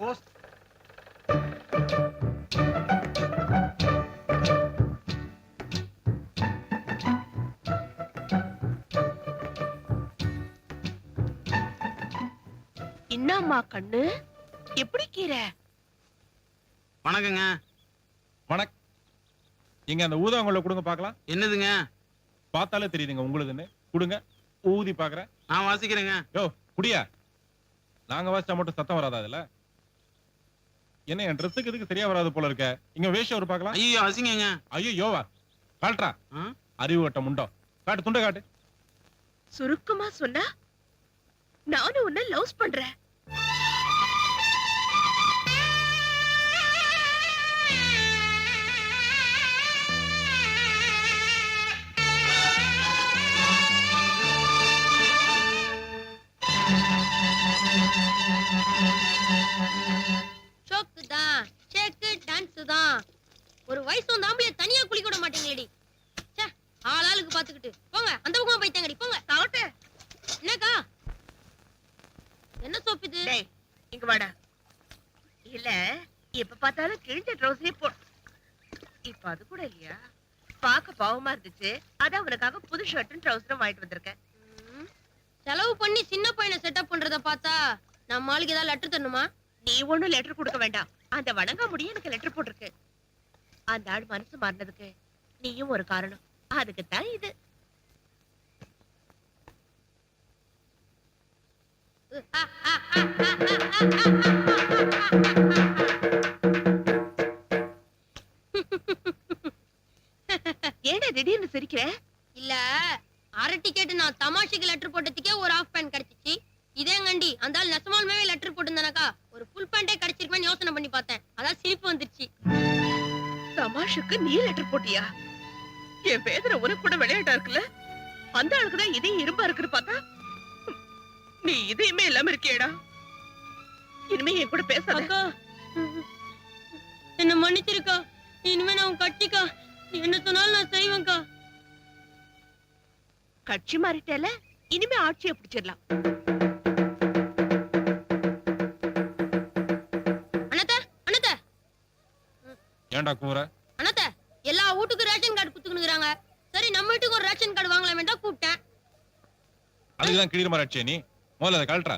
Post. என்னம்மா கண்ணு? எப்படி கீரை? வணக்கங்க. வணக் இங்க அந்த ஊதாங்குள்ள கொடுங்க பார்க்கலாம். என்னதுங்க? பார்த்தாலே தெரியுதுங்க உங்களுதுன்னு. கொடுங்க ஊதி பார்க்கறேன். நான் வாசிக்கிறேங்க. யோ குடியா. நாங்க வாசிச்சா மட்டும் சத்தம் வராதா அதுல? என்ன என் ட்ரெஸ்ஸுக்கு இதுக்கு சரியா வராது போல இருக்க? இங்க வேஷம் ஒரு பார்க்கலாம் ஐயோ வாசிங்கங்க ஐயோ யோவா காட்டுறா. ஆ? அறிவு வட்டம் முண்டோ. காட்டு துண்டை காட்டு. சுருக்கமா சொன்னா நானும் உன்னை லவ்ஸ் பண்றேன். இங்க வாடா. இல்ல எப்ப பார்த்தாலும் கிழிஞ்ச ட்ரௌசரே போ இப்ப அது கூட இல்லையா? பாக்க பாவமா இருந்துச்சு. அதான் உனக்காக புது ஷர்ட்டும் ட்ரௌசரும் வாங்கிட்டு வந்திருக்கேன். செலவு பண்ணி சின்ன பையனை செட்டப் பண்றத பார்த்தா நம்ம ஆளுக்கு ஏதாவது லெட்டர் தரணுமா? நீ ஒண்ணும் லெட்டர் கொடுக்க வேண்டாம். அந்த வணங்க முடிய எனக்கு லெட்டர் போட்டிருக்கு. அந்த ஆள் மனசு மாறினதுக்கு நீயும் ஒரு காரணம். அதுக்கு தான் இது ஏன்டா திடீர்னு சிரிக்கிற? இல்ல அரை டிக்கெட் நான் தமாஷுக்கு லெட்டர் போட்டதுக்கே ஒரு ஆஃப் பேண்ட் கிடைச்சிச்சு. இதே கண்டி அந்த ஆள் நெசமாலுமே லெட்டர் போட்டிருந்தானக்கா. ஒரு ஃபுல் பேண்டே கிடைச்சிருக்குமே யோசனை பண்ணி பார்த்தேன். அதான் சிரிப்பு வந்துருச்சு. தமாஷுக்கு நீ லெட்டர் போட்டியா? என் வேதனை உனக்கு கூட விளையாட்டா இருக்குல்ல? அந்த ஆளுக்கு தான் இதே இரும்பா இருக்குன்னு பார்த்தா? நீ இதையுமே இல்லாம இருக்கியேடா. இனிமே என் கூட பேசாத. அக்கா. என்ன மன்னிச்சிருக்கா. இனிமே நான் உன் கட்சிக்கா. நீ என்ன சொன்னாலும் நான் செய்வேன்க்கா. கட்சி மாறிட்டேல இனிமே ஆட்சியை பிடிச்சிடலாம். அண்ணாத்த அண்ணாத்த ஏன்டா கூற அண்ணாத்த எல்லா வீட்டுக்கும் ரேஷன் கார்டு குத்துக்கணுங்கிறாங்க சரி நம்ம வீட்டுக்கு ஒரு ரேஷன் கார்டு வாங்கலாமே தான் கூப்பிட்டேன். அதுக்குதான் கிளியர் மாதிரி நீ. முதல்ல அதை கழட்டுறா.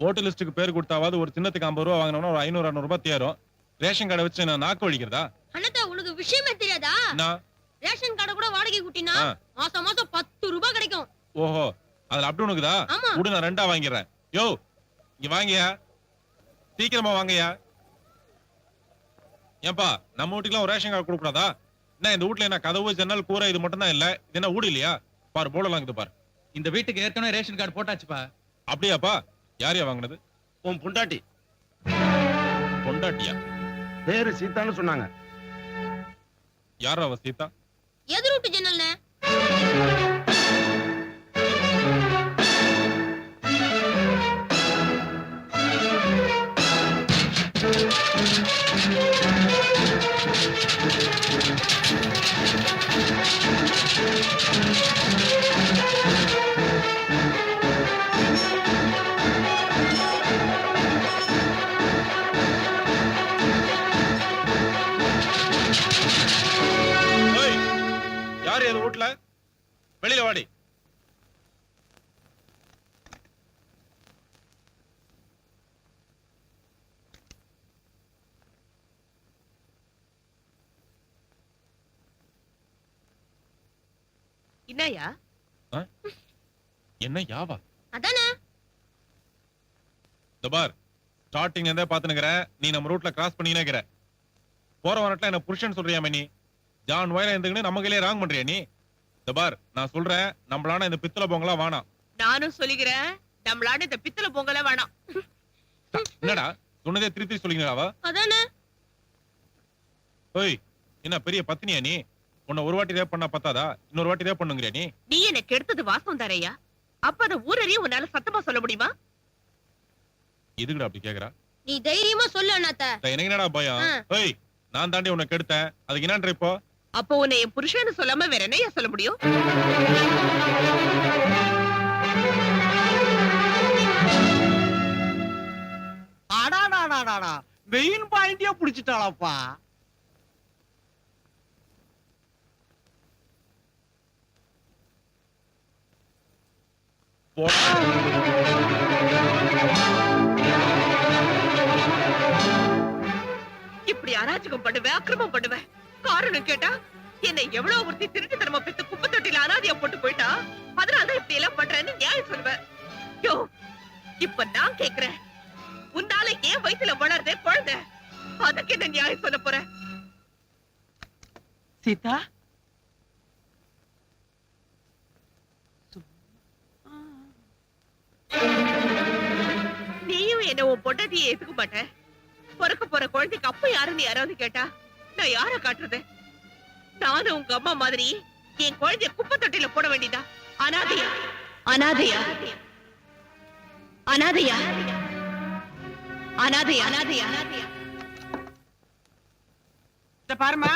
ஓட்டு லிஸ்ட்டுக்கு பேர் கொடுத்தாவது ஒரு சின்னத்துக்கு ஐம்பது ரூபா வாங்கினோம்னா ஒரு ஐநூறு அறுநூறு ரூபாய் தேரும். ரேஷன் கார்டை வச்சு நான் நாக்கு வலிக்கிறதா? அண்ணாத்த உனக்கு விஷயமே தெரியாதா? நான் ரேஷன் கார்டை கூட வாடகை கூட்டினா. மாசம் மாசம் பத்து ரூபாய் கிடைக்கும். ஓஹோ அதுல அப்படி உனக்குதா? ஆமா. விடு நான் ரெண்டா வாங்கிடுறேன். யோ இங்க வாங்கயா? சீக்கிரமா வாங்கயா? ஏன்பா நம்ம வீட்டுக்குலாம் ஒரு ரேஷன் கார்டு கொடுக்கூடாதா என்ன இந்த வீட்ல என்ன கதவு ஜன்னல் கூரை இது மட்டும் தான் இல்ல? இது என்ன வீடு இல்லையா? பாரு போடலாம் இருக்குது பாரு. இந்த வீட்டுக்கு ஏற்கனவே ரேஷன் கார்டு போட்டாச்சுப்பா. அப்படியாப்பா? யாரையா வாங்கினது? உன் புண்டாட்டி. பொண்டாட்டியா? பேரு சீதான்னு சொன்னாங்க. யாரா அவ சீதா? எதிர் வீட்டு ஜன்னல்னே ஏய், என்னய்யா? என்ன யாவா? அதானே? இந்த பார் ஸ்டார்டிங்ல இருந்தே பாத்துனுக்குறேன் நீ நம்ம ரூட்ல கிராஸ் பண்ணினே இருக்கிற. போற வரட்ல என்ன புருஷன் சொல்றியா நீ ஜான் வயல இருந்துக்கின்னு நம்ம கையிலே ராங் பண்றியா நீ? இந்த பார் நான் சொல்றேன் நம்மளான இந்த பித்தளை பொங்கலா வேணாம். நானும் சொல்லிக்கிறேன் நம்மளால இந்த பித்தளை பொங்கல வேணாம். என்னடா? சொன்னதே திருப்பி சொல்லிங்களாவா அதானே? ஓய் என்ன பெரிய பத்தினியா நீ? உன்னை ஒரு வாட்டி ரேப் பண்ணா பத்தாதா? இன்னொரு வாட்டி ரேப் பண்ணுங்கிறியா நீ? நீ எனக்கு எடுத்தது வாசம் தரையா அப்ப அந்த ஊரறிய உன்னால சத்தமா சொல்ல முடியுமா? எதுக்குடா அப்படி கேக்குறா? நீ தைரியமா சொல்லு அண்ணாத்த. எனக்கு என்னடா பயம். ஓய் நான் தாண்டி உன்னை கெடுத்தேன். அதுக்கு என்னன்ற இப்போ? அப்போ உன்னை என் புருஷன்னு சொல்லாம வேற என்னையா சொல்ல முடியும்? அடாடா அடாடாடாடா மெயின் பாயிண்டே புடிச்சிட்டாளப்பா. இப்படி அராஜகம் பண்ணுவேன் அக்கிரமம் பண்ணுவேன். காரணம் கேட்டா என்னை எவ்வளவு ஒருத்தி திருட்டு தரமா பெத்து குப்பை தொட்டில அனாதியா போட்டு போயிட்டா? அதனாலதான் இப்படி எல்லாம் பண்றேன்னு நியாயம் சொல்லுவேன். யோ இப்ப நான் கேக்குறேன். உன்னால ஏன் வயித்துல வளருதே குழந்தை. அதுக்கு என்ன நியாயம் சொல்ல போற? சீதா? நீயும் என்ன உன் பொண்டாட்டியை ஏத்துக்க மாட்ட. பிறக்க போற குழந்தைக்கு அப்ப யாருன்னு யாராவது கேட்டா நான் யார காட்டுறது? நானும் உங்க அம்மா மாதிரி என் குழந்தைய குப்பை தொட்டில போட வேண்டியதா? அனாதையா? அனாதையா? அனாதையா? அனாதையா? அனாதையா? இந்த பாருமா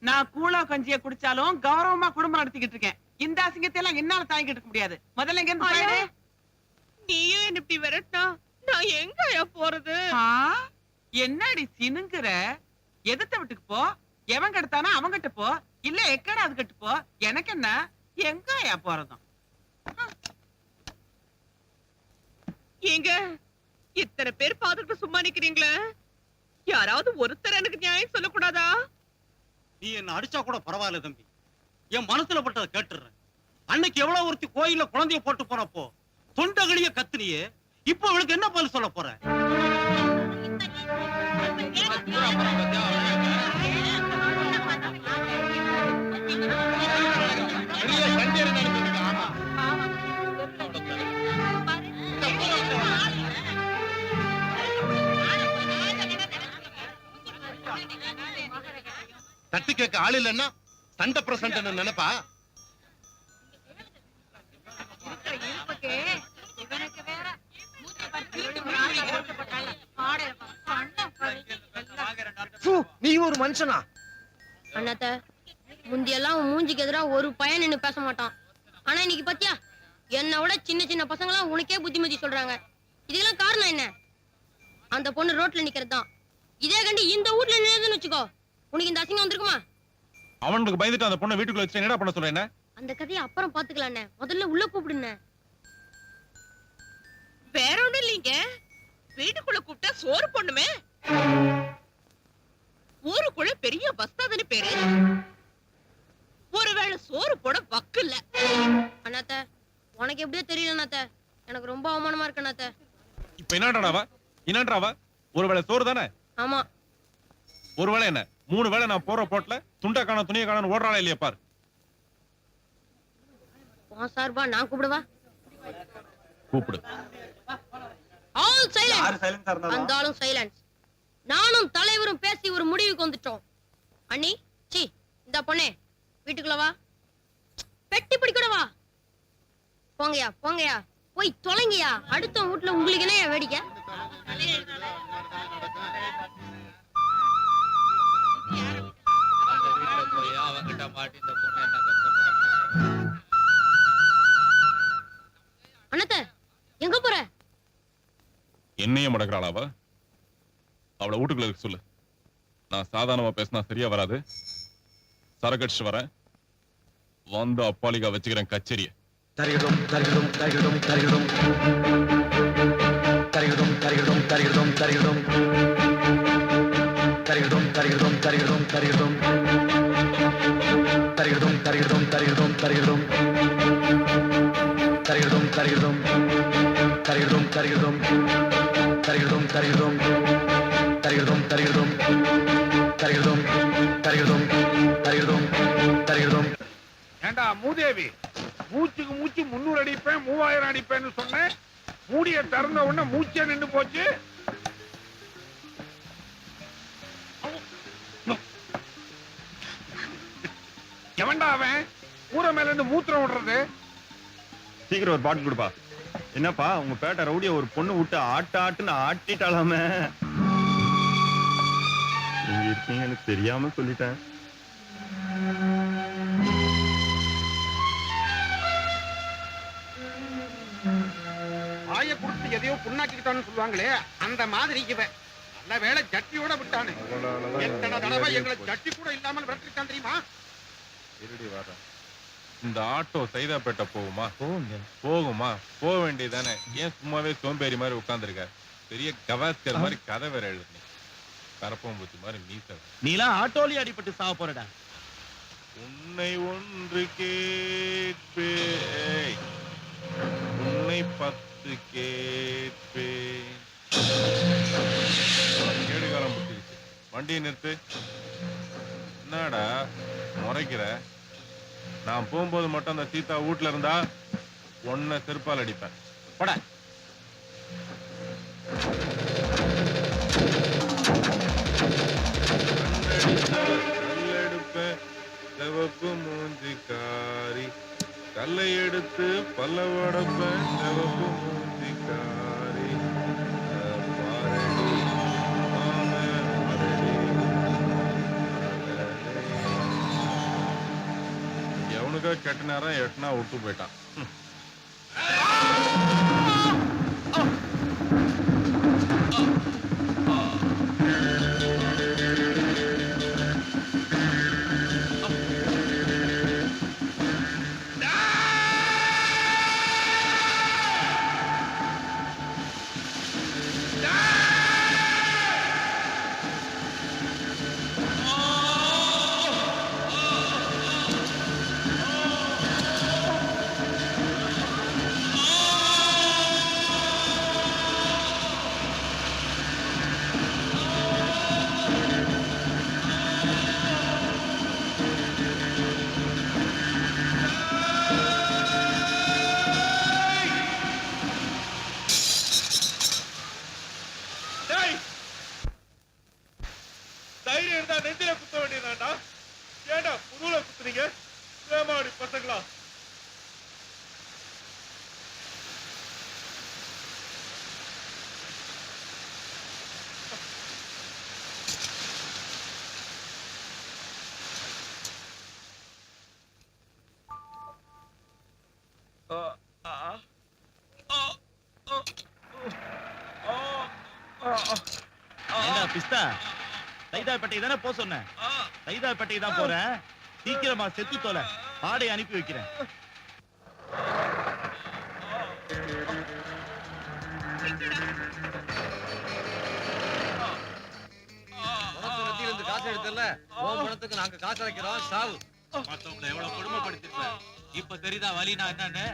நான் கூழோ கஞ்சிய குடிச்சாலும் கௌரவமா குடும்பம் நடத்திக்கிட்டு இருக்கேன். இந்த அசிங்கத்தை எல்லாம் என்னால தாங்கிட்டு இருக்க முடியாது. முதல்ல போயிடு. நீயும் என்ன இப்படி விரட்டா நான் எங்கயா போறது? ஆ, என்னடி சினுங்குற? எதிர்த்த வீட்டுக்கு போ. எவன் கெடுத்தானோ அவங்கிட்ட போ. இல்ல எக்கடா அது கட்டு போ. எனக்கு என்ன? எங்கயா போறதும்? ஏங்க இத்தனை பேர் பாத்துக்கிட்டு சும்மா நிக்கிறீங்களே? யாராவது ஒருத்தர் எனக்கு நியாயம் சொல்லக்கூடாதா? நீ என்ன அடிச்சா கூட பரவாயில்ல தம்பி. என் மனசுல பட்டதை கேட்டுறேன் அன்னைக்கு எவ்வளவு ஒருத்தி கோயில்ல குழந்தைய போட்டு போனப்போ தொண்டகடிய கத்தினியே இப்போ அவளுக்கு என்ன பதில் சொல்ல போற? வெளியே தட்டி கேட்க ஆள் இல்லைன்னா சண்டை பிரசன்ட் நினைப்பா? நீ ஒரு மனுஷனா? அண்ணாத்த முந்தியெல்லாம் மூஞ்சிக்கு எதிரா ஒரு பையன் நின்னு பேச மாட்டான். ஆனா இன்னைக்கு பாத்தியா? என்னை விட சின்ன சின்ன பசங்க எல்லாம் உனக்கே புத்திமதி சொல்றாங்க. இதுக்கெல்லாம் காரணம் என்ன? அந்த பொண்ணு ரோட்ல நிக்கிறது தான் இதே கண்டி இந்த வீட்ல நின்னுதுன்னு வச்சுக்கோ. உனக்கு இந்த அசிங்கம் வந்திருக்குமா? அவனுக்கு பயந்துட்டு அந்த பொண்ணை வீட்டுக்குள்ள வச்சு என்னடா பண்ண சொல்ற என்ன? அந்த கதையை அப்புறம் பாத்துக்கலாண்ணே முதல்ல உள்ள கூப்பிடுண்ணே. வேற ஒண்ணும் இல்லைங்க. வீட்டுக்குள்ள கூப்பிட்டா சோறு பொண்ணுமே ஊருக்குள்ள பெரிய பஸ்தாதுன்னு பேரு. ஒருவேளை சோறு போட வக்கு இல்ல. அண்ணாத்த உனக்கு எப்படியோ தெரியல அண்ணாத்த. எனக்கு ரொம்ப அவமானமா இருக்கு அண்ணாத்த. இப்ப என்னன்றாவா என்னன்றாவா ஒருவேளை சோறு தானே? ஆமா. ஒருவேளை என்ன? மூணு வேளை நான் போற போட்ல துண்டை காண துணியை காண ஓடுறாளா இல்லையா பார்? உன் சார்பா நான் கூப்பிடுவா? கூப்பிடு. ஆல் சைலன்ஸ் அந்த ஆளும் சைலன்ஸ் நானும் தலைவரும் பேசி ஒரு முடிவுக்கு வந்துட்டோம். அண்ணி சி இந்த பொண்ணே வீட்டுக்குள்ள வா. பெட்டி பிடிக்கூட வா. போங்கயா போங்கயா போய் தொலைங்கயா அடுத்த வீட்டுல உங்களுக்கு என்ன வேடிக்கை? அந்த அவங்கிட்ட மாட்டி இந்த பொண்ணு என்ன எங்க போற? என்னையும் மடக்கிறாளாவா? அவளை வீட்டுக்குள்ள இருக்க சொல்லு. நான் சாதாரணமா பேசினா சரியா வராது. சரகடிச்சு வரேன் வந்து அப்பாலிகா வச்சுக்கிறேன் கச்சேரிய. தருகிறோம் தருகிறோம் தருகிறோம் தருகிறோம். தருகிறோம் தருகிறோம் தருகிறோம் தருகிறோம். தருகிறோம் தருகிறோம் தருகிறோம் தருகிறோம். தருகிறோம் தருகிறோம் தருகிறோம் தருகிறோம். தருகிறோம் தருகிறோம். தருகிறோம் தருகிறோம். தருகிறோம் தருகிறோம். தருகிறோம் தருகிறோம் தருகிறோம் தருகிறோம் தருகிறோம் தருகிறோம் ஏண்டா மூதேவி? மூச்சுக்கு மூச்சு முன்னூறு அடிப்பேன் மூவாயிரம் அடிப்பேன்னு சொன்னேன். மூடிய திறந்த உடனே மூச்சே நின்னு போச்சு. எவன்டா அவன்? ஊரை மேல இருந்து மூத்திரம் விடுறது? சீக்கிரம் ஒரு பாட்டு கொடுப்பா. என்னப்பா உங்க பேட்டை ரவுடிய ஒரு பொண்ணு விட்டு ஆட்டு ஆட்டுன்னு ஆட்டிட்டாலாமே. நீங்க இருக்கீங்கன்னு தெரியாம சொல்லிட்டேன். ஆய குடுத்து எதையோ புண்ணாக்கிட்டான்னு சொல்லுவாங்களே அந்த மாதிரி இவன் நல்ல வேளை ஜட்டியோட விட்டானு. எத்தனை தடவை எங்களை ஜட்டி கூட இல்லாமல் விரட்டிருக்கான் தெரியுமா? இருடி இந்த ஆட்டோ சைதாப்பேட்டை போகுமா? போகுமா? போக வேண்டியதானே ஏன் சும்மாவே சோம்பேறி மாதிரி உட்கார்ந்திருக்க? பெரிய கவாஸ்கர் மாதிரி கதை வேற எழுதுனீ கரப்பம்பூச்சி மாதிரி மீச நீலாம் ஆட்டோலி அடிபட்டு சாவ போறடா. உன்னை ஒன்று கேட்பேன். உன்னை பத்து கேட்பேன். கேடுகாலம் புட்டிருச்சு வண்டியை நிறுத்து. என்னடா முறைக்கிற? நான் போகும்போது மட்டும் அந்த சீதா வீட்ல இருந்தா ஒன்ன செருப்பால் அடிப்பேன். போடா. சிவப்பு மூஞ்சிக்காரி. கல்லை எடுத்து பல்ல உடப்பேன் சிவப்பு மூஞ்சிக்காரி. எவனுக்கோ கெட்ட நேரம் எட்டுனா விட்டு போயிட்டான். குத்துறீங்க ஏமாடி பசங்களா? பிஸ்தா? சைதாப்பேட்டை தானே போக சொன்னேன் சைதாப்பேட்டை தான் போறேன் சீக்கிரமா செத்து தொலை. ஆடை அனுப்பி வைக்கிறேன். காசு எடுத்தல உன் பணத்துக்கு நாங்க காசு வைக்கிறோம் சாவு. மத்தவங்களை எவ்வளவு கொடுமைப்படுத்திருக்க இப்ப தெரியுதா வலினா என்னன்னு?